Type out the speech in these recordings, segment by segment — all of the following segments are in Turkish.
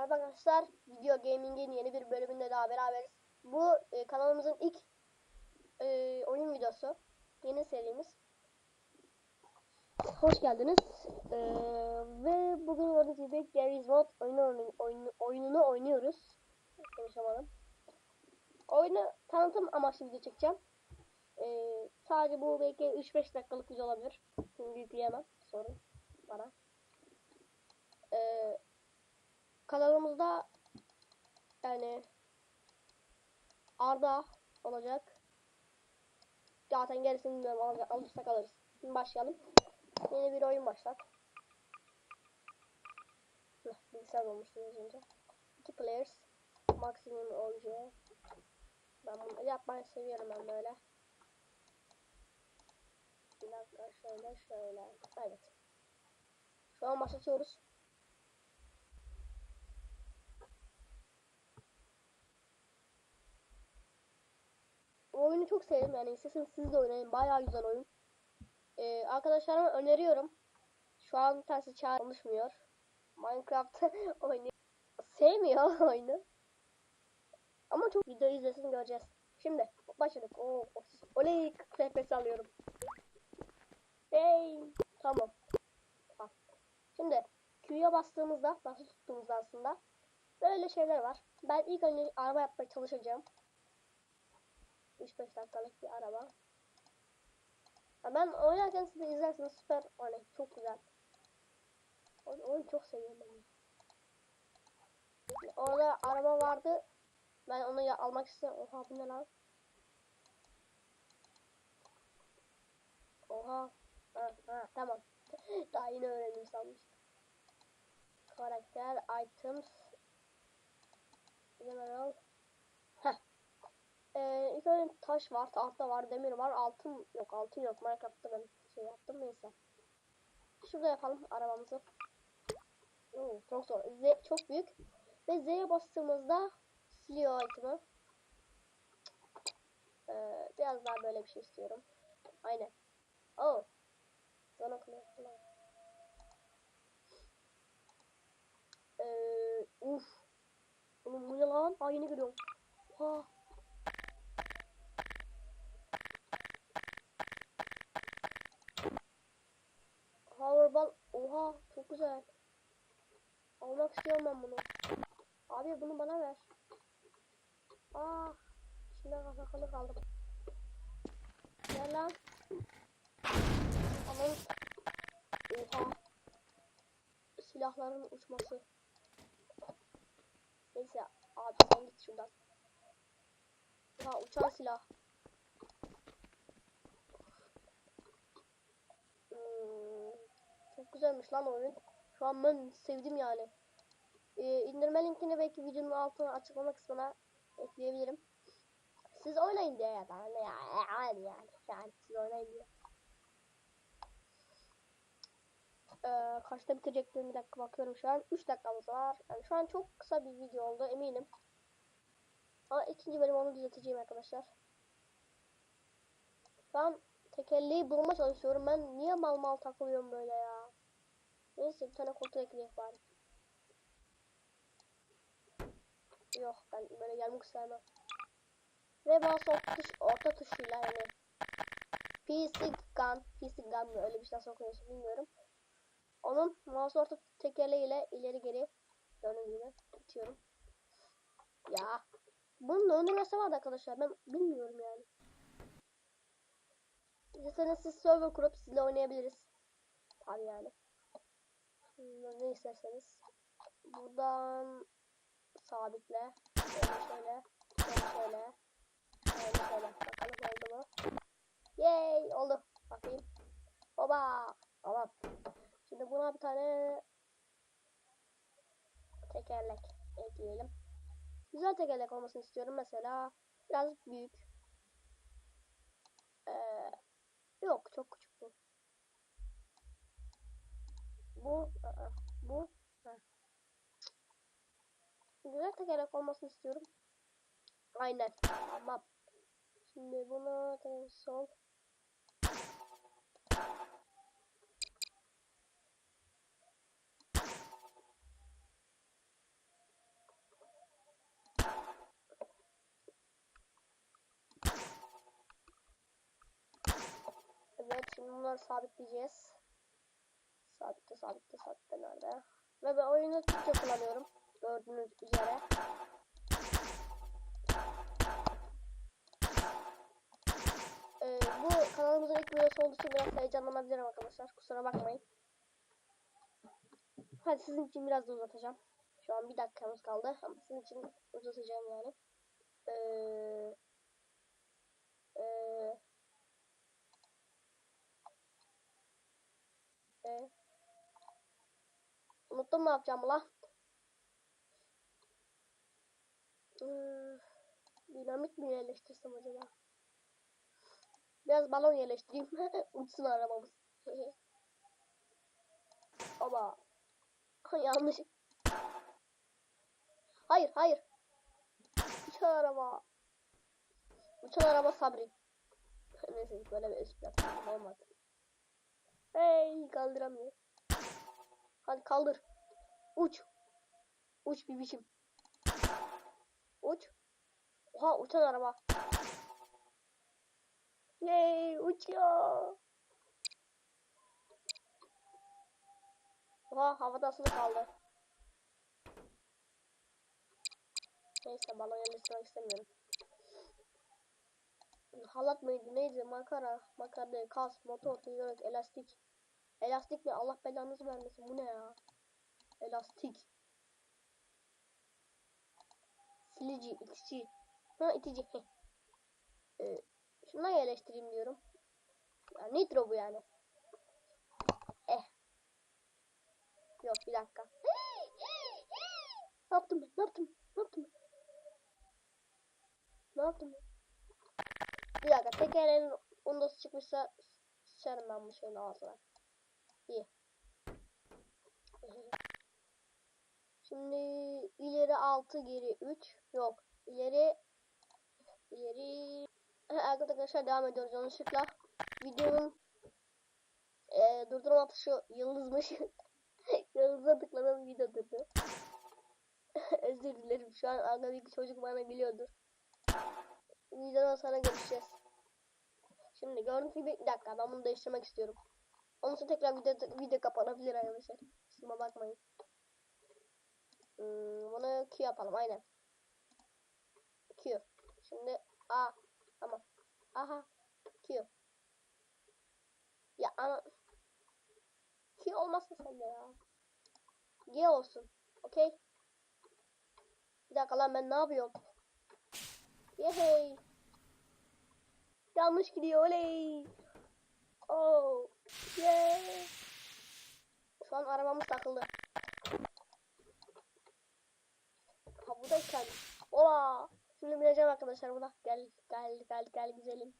Merhaba arkadaşlar. Video Gaming'in yeni bir bölümünde daha beraberiz. Bu e, kanalımızın ilk e, oyun videosu. Yeni serimiz. Hoş geldiniz. E, ve bugün gördüğünüz gibi Gary's Mod oyunu, oyunu, oyunu, oyununu oynuyoruz. Konuşamadım. Oyunu tanıtım amaçlı video çekeceğim. E, sadece bu belki 3-5 dakikalık video olabilir. Şimdi yükleyemem. Sorun bana. Eee kanalımızda yani Arda olacak. Zaten gerisini bilmiyorum al alırsak alırız. Şimdi başlayalım. Yeni bir oyun başlat. Bilgisayar olmuştu az önce. İki players. Maksimum oyuncu. Ben bunu yapmayı seviyorum ben böyle. Bir dakika şöyle şöyle. Evet. Şu an başlatıyoruz. Oyunu çok sevdim yani isterseniz siz de oynayın. Bayağı güzel oyun. Ee, arkadaşlarıma öneriyorum. Şu an tersi çağır konuşmuyor. Minecraft oynuyor. Sevmiyor oyunu. Ama çok video izlesin göreceğiz. Şimdi başladık. Oo, oley FPS alıyorum. Hey, tamam. Bak. Şimdi Q'ya bastığımızda, nasıl tuttuğumuzda aslında böyle şeyler var. Ben ilk önce araba yapmaya çalışacağım. 3-5 dakikalık bir araba. Ya ben oynarken siz de izlersiniz süper hani çok güzel. O oyunu çok seviyorum ben. Orada araba vardı. Ben onu almak istedim. Oha bu ne lan? Oha. Ha, ha, tamam. Daha yeni öğrendim sanmıştım. Karakter, items, general. Ee, ilk önce taş var, tahta var, demir var, altın yok, altın yok. Minecraft'ta ben şey yaptım neyse. Şurada yapalım arabamızı. Oo, çok zor. Z çok büyük. Ve Z'ye bastığımızda siliyor item'ı. Ee, biraz daha böyle bir şey istiyorum. Aynen. Oh. Sonra kullanalım. Ee, uf. Oğlum bu ne lan? Aa yeni görüyorum. Oha. Çok güzel. Almak istiyorum ben bunu. Abi bunu bana ver. Aa. İçinden kafakalı kaldım. Gel lan. Aman. Oha. Silahların uçması. Neyse abi sen git şuradan. Oha uçan silah. Hmm, çok güzelmiş lan oyun. Şu an ben sevdim yani. Ee, indirme linkini belki videonun altına açıklama kısmına ekleyebilirim. Siz oynayın diye ya. Yani, yani, yani, yani siz oynayın diye. Ee, kaçta bitirecektim bir dakika bakıyorum şu an 3 dakikamız var yani şu an çok kısa bir video oldu eminim ama ikinci bölüm onu düzelteceğim arkadaşlar an tekerleği bulma çalışıyorum ben niye mal mal takılıyorum böyle ya neyse bir tane koltuğu ekleyek bari yok ben böyle gelmek istemem ve bazı orta, orta tuşuyla yani PC gun PC gun mı öyle bir şey nasıl okuyorsun bilmiyorum onun mouse orta tekerleğiyle ileri geri gördüğünüz gibi itiyorum. Ya. Bunun döndürmesi vardı arkadaşlar. Ben bilmiyorum yani. İsterseniz siz server kurup sizle oynayabiliriz. Tabii yani. Ne isterseniz. Buradan sabitle. Şöyle şöyle. Şöyle şöyle. Şöyle şöyle. Bakalım oldu mu? Yay oldu. Bakayım. Oba. Tamam. Şimdi buna bir tane tekerlek ekleyelim. Güzel tekerlek olmasını istiyorum. Mesela biraz büyük. Ee, yok çok küçük bu, ıı, bu. Ha. Güzel tekerlek olmasını istiyorum. Aynen. Tamam. Şimdi bunu sol. Evet şimdi bunları sabitleyeceğiz. Sabitle sabitle sabitle nerede? Ve ben oyunu Türkçe kullanıyorum. Gördüğünüz üzere. Ee, bu kanalımızın ilk videosu olduğu için biraz heyecanlanabilirim arkadaşlar. Kusura bakmayın. Hadi sizin için biraz da uzatacağım. Şu an bir dakikamız kaldı ama sizin için uzatacağım yani. Ee, ee, ee, unuttum ne yapacağım. Ee, dinamit mi yerleştirsem acaba? Biraz balon yerleştireyim. Uçsun arabamız. Baba. Yanlış. Hayır hayır. Uçan araba. Uçan araba Sabri. Neyse böyle bir espri yapayım. Olmadı. Hey kaldıramıyor. Hadi kaldır. Uç. Uç bir biçim. Uç. Oha uçan araba. Yay uçuyor. Oha havada asılı kaldı. Neyse balon yerleştirmek istemiyorum. Halat mıydı neydi makara makara değil, kas motor hidrolik elastik elastik mi Allah belanızı vermesin bu ne ya elastik silici itici ha itici heh. Ee, şuna yerleştireyim diyorum ya nitro bu yani eh yok bir dakika ne yaptım ben ne yaptım ne yaptım ben? ne yaptım ben? Bir dakika tekerlerin ondası çıkmışsa sıçarım ben ağzına. İyi. Şimdi ileri 6 geri 3 yok. İleri ileri arkadaşlar devam ediyoruz yanlışlıkla. Videonun e, durdurma tuşu yıldızmış. Yıldıza tıkladım video durdu. Özür dilerim şu an arkadaki çocuk bana gülüyordur. Videodan sonra görüşeceğiz. Şimdi gördüğünüz gibi bir dakika ben bunu değiştirmek istiyorum. Onun için tekrar video, video kapanabilir arkadaşlar. Kusuruma bakmayın. Hmm, bunu Q yapalım aynen. Q. Şimdi A. Tamam. Aha. Q. Ya ama Q olmasın sende ya. G olsun. Okey. Bir dakika lan ben ne yapıyorum? Yehey. Yanlış gidiyor oley. Oh. Yeah. Şu an arabamız takıldı. Ha bu da kendi. Ola. Şimdi bineceğim arkadaşlar buna. Gel gel gel gel güzelim.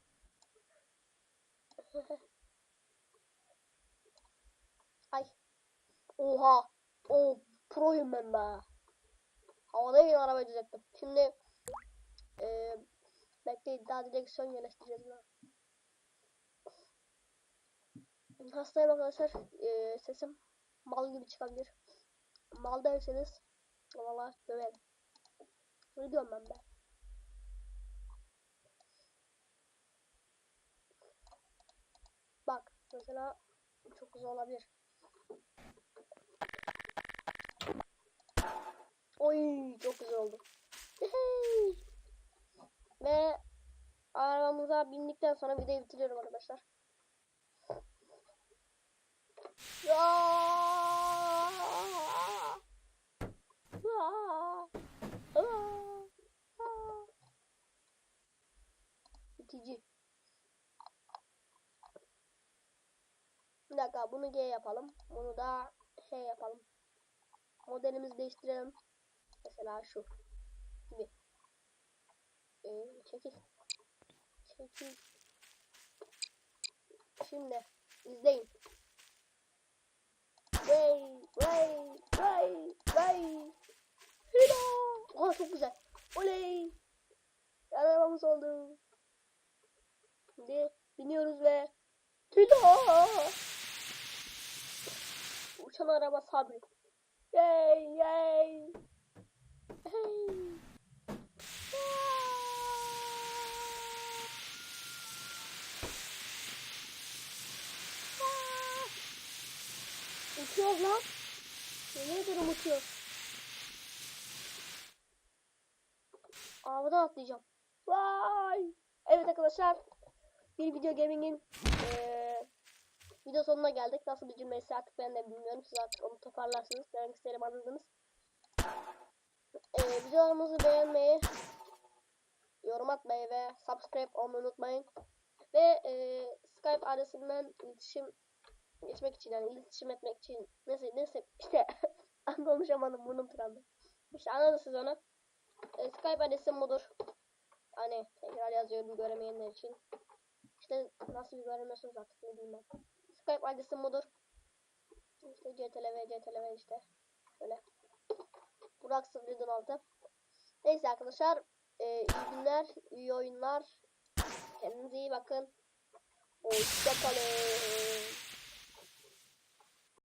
Ay. Oha. O proyum ben be. Havada yine araba düzelttim. Şimdi e, bekleyin daha direksiyon buna. Hastayım arkadaşlar. E, sesim mal gibi çıkabilir. Mal derseniz valla döverim. Ne diyorum ben be? Bak mesela çok güzel olabilir. Oy çok güzel oldu. Ve arabamıza bindikten sonra videoyu bitiriyorum arkadaşlar. İtici. Bir dakika bunu G yapalım. Bunu da H yapalım. Modelimizi değiştirelim. Mesela şu gibi. Ee, çekil. Çekil. Şimdi izleyin. Vay vay vay vay. Hila. Oha çok güzel. Oley. Arabamız oldu. Şimdi biniyoruz ve Hila. Uçan araba sabri. Yay yay. Hey. Uçuyor lan. Yemin ederim uçuyor. Havadan atlayacağım. Vay. Evet arkadaşlar. Bir video gaming'in eee video sonuna geldik. Nasıl bir cümlesi artık ben de bilmiyorum. Siz artık onu toparlarsınız. Ben isterim anladınız. Eee videolarımızı beğenmeyi, yorum atmayı ve subscribe olmayı unutmayın. Ve eee Skype adresinden iletişim geçmek için yani iletişim etmek için neyse neyse işte konuşamadım burnum tıkandı. İşte anladınız siz onu. E, Skype adresim budur. Hani tekrar yazıyorum göremeyenler için. İşte nasıl göremiyorsunuz artık ne ben. Skype adresim budur. İşte CTLV, CTLV işte. Böyle. Burak 076. Neyse arkadaşlar. E, iyi günler, iyi oyunlar. Kendinize iyi bakın. Hoşçakalın.